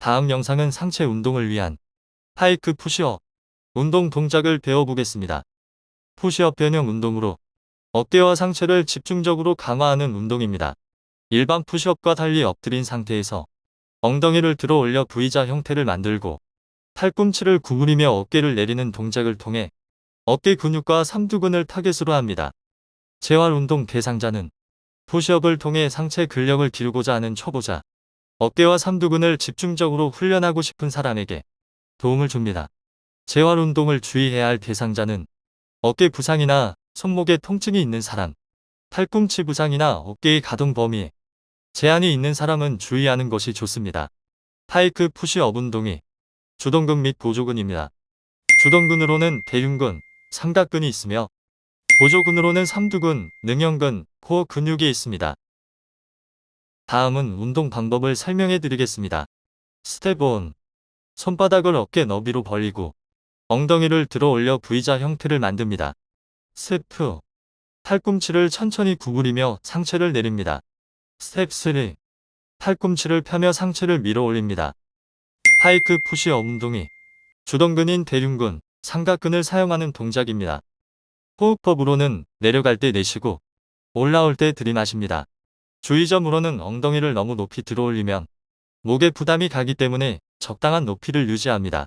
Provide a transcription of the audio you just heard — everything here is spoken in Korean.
다음 영상은 상체 운동을 위한 파이크 푸시업 운동 동작을 배워보겠습니다. 푸시업 변형 운동으로 어깨와 상체를 집중적으로 강화하는 운동입니다. 일반 푸시업과 달리 엎드린 상태에서 엉덩이를 들어 올려 V자 형태를 만들고 팔꿈치를 구부리며 어깨를 내리는 동작을 통해 어깨 근육과 삼두근을 타겟으로 합니다. 재활 운동 대상자는 푸시업을 통해 상체 근력을 기르고자 하는 초보자, 어깨와 삼두근을 집중적으로 훈련하고 싶은 사람에게 도움을 줍니다. 재활 운동을 주의해야 할 대상자는 어깨 부상이나 손목에 통증이 있는 사람, 팔꿈치 부상이나 어깨의 가동 범위에 제한이 있는 사람은 주의하는 것이 좋습니다. 파이크 푸시업 운동이 주동근 및 보조근입니다. 주동근으로는 대흉근, 삼각근이 있으며 보조근으로는 삼두근, 능형근, 코어 근육이 있습니다. 다음은 운동 방법을 설명해 드리겠습니다. 스텝 1. 손바닥을 어깨 너비로 벌리고 엉덩이를 들어 올려 V자 형태를 만듭니다. 스텝 2. 팔꿈치를 천천히 구부리며 상체를 내립니다. 스텝 3. 팔꿈치를 펴며 상체를 밀어 올립니다. 파이크 푸시업 운동이 주동근인 대흉근, 삼각근을 사용하는 동작입니다. 호흡법으로는 내려갈 때 내쉬고 올라올 때 들이마십니다. 주의점으로는 엉덩이를 너무 높이 들어 올리면 목에 부담이 가기 때문에 적당한 높이를 유지합니다.